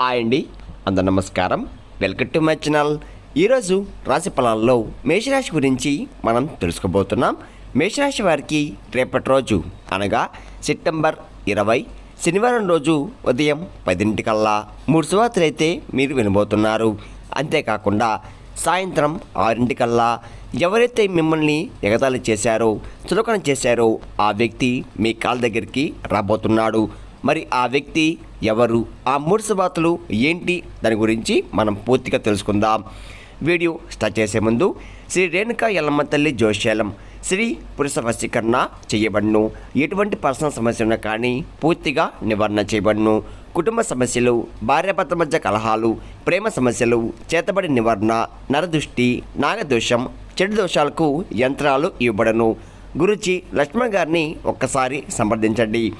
Hi అండి అందరు నమస్కారం. Welcome to my channel. ఈరోజు రాశి ఫలాల్లో మేషరాశి గురించి మనం తెలుసుకోబోతున్నాం. మేషరాశి వారికి రేపటి రోజు అనగా సెప్టెంబర్ ఇరవై శనివారం రోజు ఉదయం పదింటికల్లా మూడు శుభార్తలైతే మీరు వినబోతున్నారు. అంతేకాకుండా సాయంత్రం ఆరింటికల్లా ఎవరైతే మిమ్మల్ని ఎగతాళి చేశారో చులకన చేశారో ఆ వ్యక్తి మీ కాళ్ళ దగ్గరికి రాబోతున్నాడు. మరి ఆ వ్యక్తి ఎవరు ఆ మూడు శుభార్తలు ఏంటి దాని గురించి మనం పూర్తిగా తెలుసుకుందాం. వీడియో స్టార్ట్ చేసే ముందు శ్రీ రేణుకా ఎల్లమ్మ తల్లి జోషేలం శ్రీ పురుష వశీకరణ చేయబడును. ఎటువంటి పర్సనల్ సమస్యలను ఉన్నా కానీ పూర్తిగా నివారణ చేయబడును. కుటుంబ సమస్యలు భార్యాభర్త మధ్య కలహాలు ప్రేమ సమస్యలు చేతబడి నివారణ నరదృష్టి నాగదోషం చెడు దోషాలకు యంత్రాలు ఇవ్వబడను. గురుజీ లక్ష్మణ్ గారిని ఒక్కసారి సంప్రదించండి.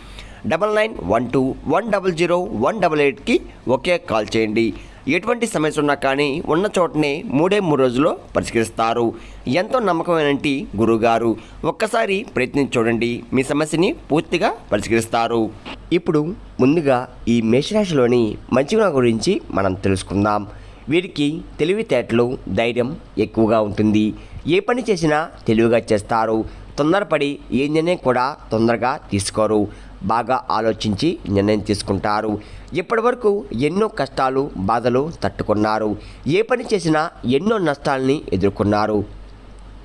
Double nine one two one double zero one double ఎయిట్కి ఒకే కాల్ చేయండి. ఎటువంటి సమస్య ఉన్నా కానీ ఉన్న చోటనే మూడే మూడు రోజుల్లో పరిష్కరిస్తారు. ఎంతో నమ్మకమైనటి గురుగారు. ఒక్కసారి ప్రయత్నించి చూడండి. మీ సమస్యని పూర్తిగా పరిష్కరిస్తారు. ఇప్పుడు ముందుగా ఈ మేషరాశిలోని మంచిగా గురించి మనం తెలుసుకుందాం. వీరికి తెలివితేటలు ధైర్యం ఎక్కువగా ఉంటుంది. ఏ పని చేసినా తెలివిగా చేస్తారు. తొందరపడి ఏ నిర్ణయం కూడా తొందరగా తీసుకోరు. బాగా ఆలోచించి నిర్ణయం తీసుకుంటారు. ఇప్పటివరకు ఎన్నో కష్టాలు బాధలు తట్టుకున్నారు. ఏ పని చేసినా ఎన్నో నష్టాలని ఎదుర్కొన్నారు.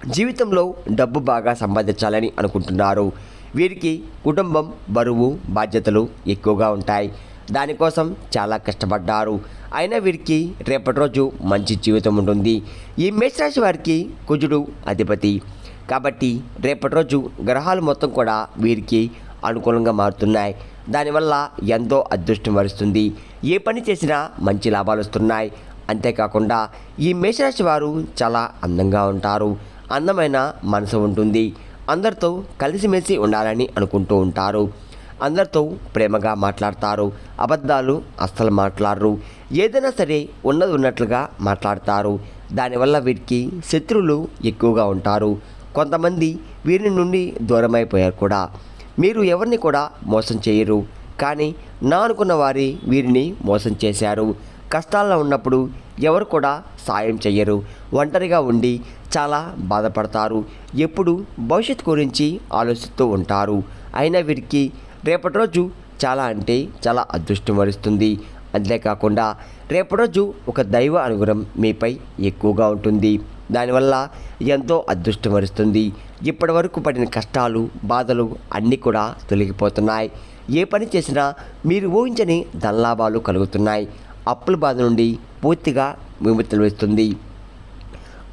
జీవితంలో డబ్బు బాగా సంపాదించాలని అనుకుంటున్నారు. వీరికి కుటుంబం బరువు బాధ్యతలు ఎక్కువగా ఉంటాయి. దానికోసం చాలా కష్టపడ్డారు. అయినా వీరికి రేపటి రోజు మంచి జీవితం ఉంటుంది. ఈ మేషరాశి వారికి కుజుడు అధిపతి. కాబట్టి రేపటి రోజు గ్రహాలు మొత్తం కూడా వీరికి అనుకూలంగా మారుతున్నాయి. దానివల్ల ఎంతో అదృష్టం వరుస్తుంది. ఏ పని చేసినా మంచి లాభాలు వస్తున్నాయి. అంతేకాకుండా ఈ మేషరాశి వారు చాలా అందంగా ఉంటారు. అందమైన మనసు ఉంటుంది. అందరితో కలిసిమెలిసి ఉండాలని అనుకుంటూ ఉంటారు. అందరితో ప్రేమగా మాట్లాడతారు. అబద్ధాలు అస్సలు మాట్లాడరు. ఏదైనా సరే ఉన్నది ఉన్నట్లుగా మాట్లాడతారు. దానివల్ల వీరికి శత్రువులు ఎక్కువగా ఉంటారు. కొంతమంది వీరి నుండి దూరమైపోయారు కూడా. మీరు ఎవరిని కూడా మోసం చేయరు. కానీ నా అనుకున్న వారి వీరిని మోసం చేశారు. కష్టాల్లో ఉన్నప్పుడు ఎవరు కూడా సాయం చెయ్యరు. ఒంటరిగా ఉండి చాలా బాధపడతారు. ఎప్పుడు భవిష్యత్తు గురించి ఆలోచిస్తూ ఉంటారు. అయినా వీరికి రేపటి రోజు చాలా అంటే చాలా అదృష్టం వరిస్తుంది. అంతేకాకుండా రేపటి రోజు ఒక దైవ అనుగ్రహం మీపై ఎక్కువగా ఉంటుంది. దానివల్ల ఎంతో అదృష్టం వరిస్తుంది. ఇప్పటి వరకు పడిన కష్టాలు బాధలు అన్నీ కూడా తొలగిపోతున్నాయి. ఏ పని చేసినా మీరు ఊహించని ధనలాభాలు కలుగుతున్నాయి. అప్పుల బాధ నుండి పూర్తిగా విముక్తులు లభిస్తుంది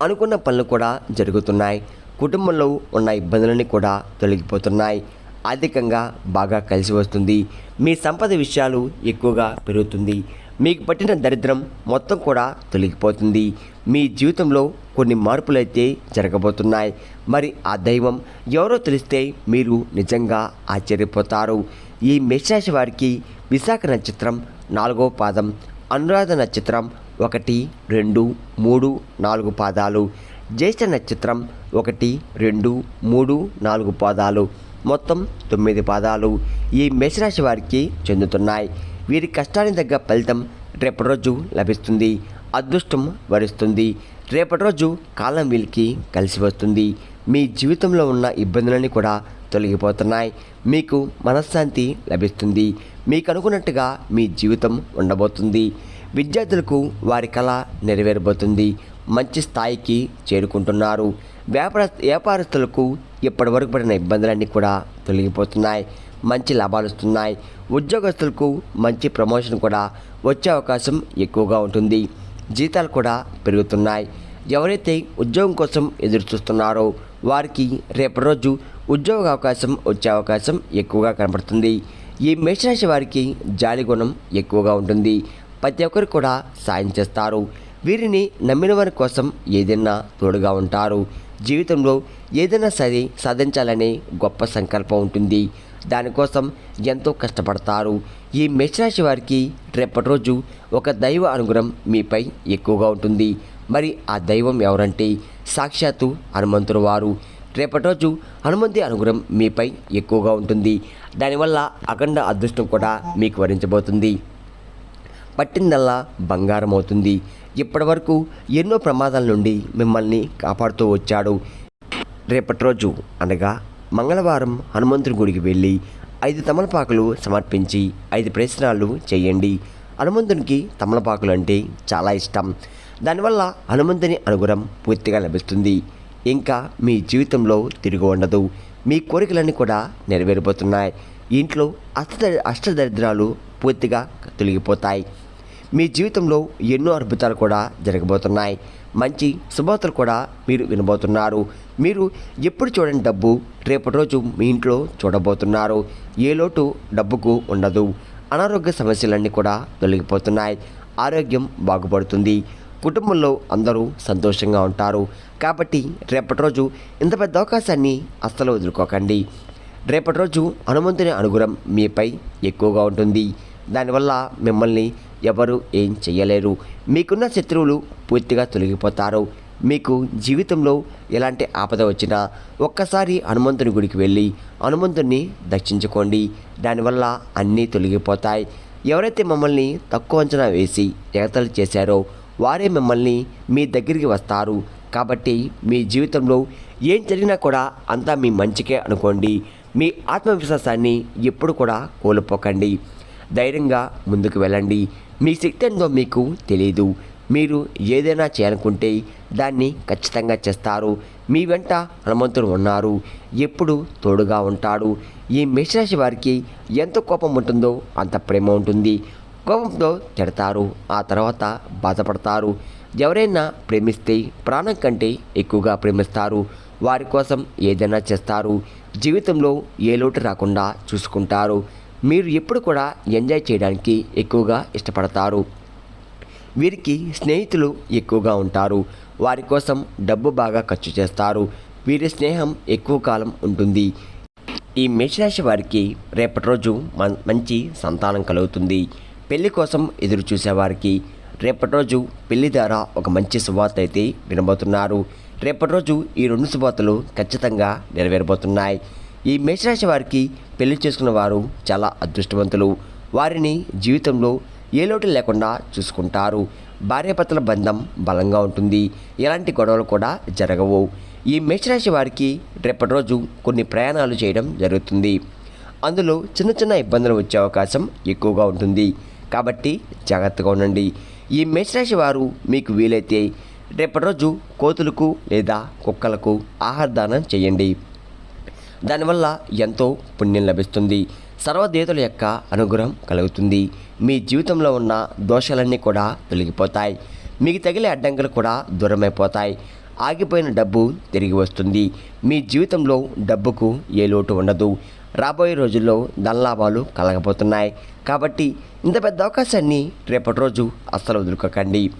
అనుకున్న పనులు కూడా జరుగుతున్నాయి. కుటుంబంలో ఉన్న ఇబ్బందులన్నీ కూడా తొలగిపోతున్నాయి. ఆర్థికంగా బాగా కలిసి వస్తుంది. మీ సంపద విషయాలు ఎక్కువగా పెరుగుతుంది. మీకు పట్టిన దరిద్రం మొత్తం కూడా తొలగిపోతుంది. మీ జీవితంలో కొన్ని మార్పులైతే జరగబోతున్నాయి. మరి ఆ దైవం ఎవరో తెలిస్తే మీరు నిజంగా ఆశ్చర్యపోతారు. ఈ మేషరాశి వారికి విశాఖ నక్షత్రం నాలుగో పాదం అనురాధ నక్షత్రం ఒకటి రెండు మూడు నాలుగు పాదాలు జ్యేష్ఠ నక్షత్రం ఒకటి రెండు మూడు నాలుగు పాదాలు మొత్తం తొమ్మిది పాదాలు ఈ మేషరాశి వారికి చెందుతున్నాయి. వీరి కష్టానికి తగ్గ ఫలితం రేపటి రోజు లభిస్తుంది. అదృష్టం వరిస్తుంది. రేపటి రోజు కాలం వీరికి కలిసి వస్తుంది. మీ జీవితంలో ఉన్న ఇబ్బందులన్నీ కూడా తొలగిపోతున్నాయి. మీకు మనశ్శాంతి లభిస్తుంది. మీకు అనుకున్నట్టుగా మీ జీవితం ఉండబోతుంది. విద్యార్థులకు వారి కళ నెరవేరబోతుంది. మంచి స్థాయికి చేరుకుంటున్నారు. వ్యాపార వ్యాపారస్తులకు ఇప్పటివరకు పడిన ఇబ్బందులన్నీ కూడా తొలగిపోతున్నాయి. మంచి లాభాలు వస్తున్నాయి. ఉద్యోగస్తులకు మంచి ప్రమోషన్ కూడా వచ్చే అవకాశం ఎక్కువగా ఉంటుంది. జీతాలు కూడా పెరుగుతున్నాయి. ఎవరైతే ఉద్యోగం కోసం ఎదురు చూస్తున్నారో వారికి రేపటి రోజు ఉద్యోగ అవకాశం వచ్చే అవకాశం ఎక్కువగా కనపడుతుంది ఈ మేషరాశి వారికి జాలి గుణం ఎక్కువగా ఉంటుంది. ప్రతి ఒక్కరు కూడా సాయం చేస్తారు. వీరిని నమ్మిన వారి కోసం ఏదైనా తోడుగా ఉంటారు. జీవితంలో ఏదైనా సరే సాధించాలనే గొప్ప సంకల్పం ఉంటుంది. దానికోసం ఎంతో కష్టపడతారు. ఈ మేషరాశి వారికి రేపటి రోజు ఒక దైవ అనుగ్రహం మీపై ఎక్కువగా ఉంటుంది. మరి ఆ దైవం ఎవరంటే సాక్షాత్తు హనుమంతుడు వారు. రేపటి రోజు హనుమంతి అనుగ్రహం మీపై ఎక్కువగా ఉంటుంది. దానివల్ల అఖండ అదృష్టం కూడా మీకు వరించబోతుంది. పట్టిందల్లా బంగారం అవుతుంది. ఇప్పటివరకు ఎన్నో ప్రమాదాల నుండి మిమ్మల్ని కాపాడుతూ వచ్చాడు. రేపటి రోజు అనగా మంగళవారం హనుమంతుని గుడికి వెళ్ళి ఐదు తమలపాకులు సమర్పించి ఐదు ప్రయత్నాలు చేయండి. హనుమంతునికి తమలపాకులు అంటే చాలా ఇష్టం. దానివల్ల హనుమంతుని అనుగ్రహం పూర్తిగా లభిస్తుంది. ఇంకా మీ జీవితంలో తిరిగి ఉండదు. మీ కోరికలన్నీ కూడా నెరవేరిపోతున్నాయి. ఇంట్లో అష్ట అష్టదరిద్రాలు పూర్తిగా తొలగిపోతాయి. మీ జీవితంలో ఎన్నో అద్భుతాలు కూడా జరగబోతున్నాయి. మంచి శుభవార్తలు కూడా మీరు వినబోతున్నారు. మీరు ఎప్పుడు చూడని డబ్బు రేపటి రోజు మీ ఇంట్లో చూడబోతున్నారు. ఏ లోటు డబ్బుకు ఉండదు. అనారోగ్య సమస్యలన్నీ కూడా తొలగిపోతున్నాయి. ఆరోగ్యం బాగుపడుతుంది. కుటుంబంలో అందరూ సంతోషంగా ఉంటారు. కాబట్టి రేపటి రోజు ఇంత పెద్ద అవకాశాన్ని అస్సలు వదులుకోకండి. రేపటి రోజు హనుమంతుని అనుగ్రహం మీపై ఎక్కువగా ఉంటుంది. దానివల్ల మిమ్మల్ని ఎవరు ఏం చేయలేరు మీకున్న శత్రువులు పూర్తిగా తొలగిపోతారు. మీకు జీవితంలో ఎలాంటి ఆపద వచ్చినా ఒక్కసారి హనుమంతుని గుడికి వెళ్ళి హనుమంతుని దర్శించుకోండి. దానివల్ల అన్నీ తొలగిపోతాయి. ఎవరైతే మమ్మల్ని తక్కువ అంచనా వేసి ఎగతలు చేశారో వారే మిమ్మల్ని మీ దగ్గరికి వస్తారు. కాబట్టి మీ జీవితంలో ఏం జరిగినా కూడా అంతా మీ మంచికే అనుకోండి. మీ ఆత్మవిశ్వాసాన్ని ఎప్పుడు కూడా కోల్పోకండి. ధైర్యంగా ముందుకు వెళ్ళండి. మీ శక్తి ఎంతో మీకు తెలియదు మీరు ఏదైనా చేయాలనుకుంటే దాన్ని ఖచ్చితంగా చేస్తారు. మీ వెంట హనుమంతుడు ఉన్నారు. ఎప్పుడు తోడుగా ఉంటాడు. ఈ మేషరాశి వారికి ఎంత కోపం ఉంటుందో అంత ప్రేమ ఉంటుంది. కోపంతో తిడతారు. ఆ తర్వాత బాధపడతారు. ఎవరైనా ప్రేమిస్తే ప్రాణం కంటే ఎక్కువగా ప్రేమిస్తారు. వారి కోసం ఏదైనా చేస్తారు. జీవితంలో ఏ లోటు రాకుండా చూసుకుంటారు. మీరు ఎప్పుడు కూడా ఎంజాయ్ చేయడానికి ఎక్కువగా ఇష్టపడతారు. వీరికి స్నేహితులు ఎక్కువగా ఉంటారు. వారి కోసం డబ్బు బాగా ఖర్చు చేస్తారు. వీరి స్నేహం ఎక్కువ కాలం ఉంటుంది. ఈ మేషరాశి వారికి రేపటి రోజు మం- మంచి సంతానం కలుగుతుంది. పెళ్ళి కోసం ఎదురు చూసేవారికి రేపటి రోజు పెళ్ళి ద్వారా ఒక మంచి శుభార్త అయితే వినబోతున్నారు. రేపటి రోజు ఈ రెండు శుభార్తలు ఖచ్చితంగా నెరవేరబోతున్నాయి. ఈ మేషరాశి వారికి పెళ్ళి చేసుకున్న వారు చాలా అదృష్టవంతులు. వారిని జీవితంలో ఏ లోటు లేకుండా చూసుకుంటారు. భార్యాభర్తల బంధం బలంగా ఉంటుంది. ఎలాంటి గొడవలు కూడా జరగవు. ఈ మేషరాశి వారికి రేపటి రోజు కొన్ని ప్రయాణాలు చేయడం జరుగుతుంది. అందులో చిన్న చిన్న ఇబ్బందులు వచ్చే అవకాశం ఎక్కువగా ఉంటుంది. కాబట్టి జాగ్రత్తగా ఉండండి. ఈ మేషరాశి వారు మీకు వీలైతే రేపటి రోజు కోతులకు లేదా కుక్కలకు ఆహార దానం చేయండి. దానివల్ల ఎంతో పుణ్యం లభిస్తుంది. సర్వదేవతల యొక్క అనుగ్రహం కలుగుతుంది. మీ జీవితంలో ఉన్న దోషాలన్నీ కూడా తొలగిపోతాయి. మీకు తగిలే అడ్డంకులు కూడా దూరమైపోతాయి. ఆగిపోయిన డబ్బు తిరిగి వస్తుంది. మీ జీవితంలో డబ్బుకు ఏ లోటు ఉండదు. రాబోయే రోజుల్లో ధనలాభాలు కలగబోతున్నాయి. కాబట్టి ఇంత పెద్ద అవకాశాన్ని రేపటి రోజు అస్సలు వదులుకోకండి.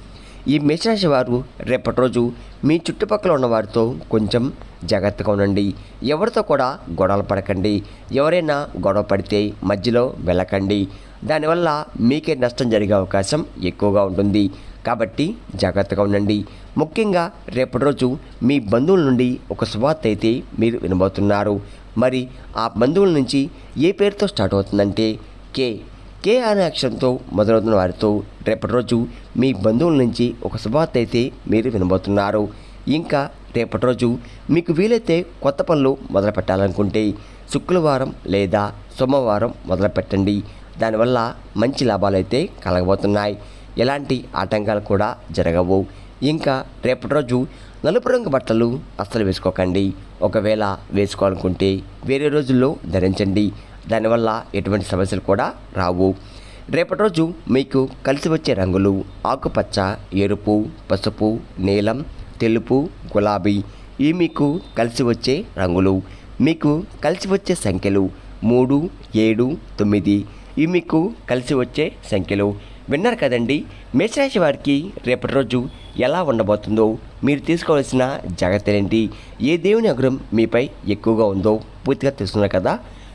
ఈ మేషరాశి వారు రేపటి రోజు మీ చుట్టుపక్కల ఉన్న వారితో కొంచెం జాగ్రత్తగా ఉండండి. ఎవరితో కూడా గొడవలు పడకండి. ఎవరైనా గొడవ పడితే మధ్యలో వెళ్ళకండి. దానివల్ల మీకే నష్టం జరిగే అవకాశం ఎక్కువగా ఉంటుంది. కాబట్టి జాగ్రత్తగా ఉండండి. ముఖ్యంగా రేపటి రోజు మీ బంధువుల నుండి ఒక శుభార్త అయితే మీరు వినబోతున్నారు. మరి ఆ బంధువుల నుంచి ఏ పేరుతో స్టార్ట్ అవుతుందంటే కే కే అనే అక్షరంతో మొదలవుతున్న వారితో రేపటి రోజు మీ బంధువుల నుంచి ఒక శుభార్త అయితే మీరు వినబోతున్నారు. ఇంకా రేపటి రోజు మీకు వీలైతే కొత్త పనులు మొదలు పెట్టాలనుకుంటే శుక్రవారం లేదా సోమవారం మొదలు పెట్టండి దానివల్ల మంచి లాభాలు అయితే కలగబోతున్నాయి. ఎలాంటి ఆటంకాలు కూడా జరగవు. ఇంకా రేపటి రోజు నలుపు రంగు బట్టలు అస్సలు వేసుకోకండి. ఒకవేళ వేసుకోవాలనుకుంటే వేరే రోజుల్లో ధరించండి. దానివల్ల ఎటువంటి సమస్యలు కూడా రావు. రేపటి రోజు మీకు కలిసి వచ్చే రంగులు ఆకుపచ్చ ఎరుపు పసుపు నీలం తెలుపు గులాబీ ఇవి మీకు కలిసి వచ్చే రంగులు. మీకు కలిసి వచ్చే సంఖ్యలు మూడు ఏడు తొమ్మిది ఇవి మీకు కలిసి వచ్చే సంఖ్యలు. విన్నారు కదండి మేషరాశి వారికి రేపటి రోజు ఎలా ఉండబోతుందో మీరు తీసుకోవాల్సిన జాగ్రత్తలు ఏంటి ఏ దేవుని అగ్రం మీపై ఎక్కువగా ఉందో పూర్తిగా తెలుసుకున్నారు కదా?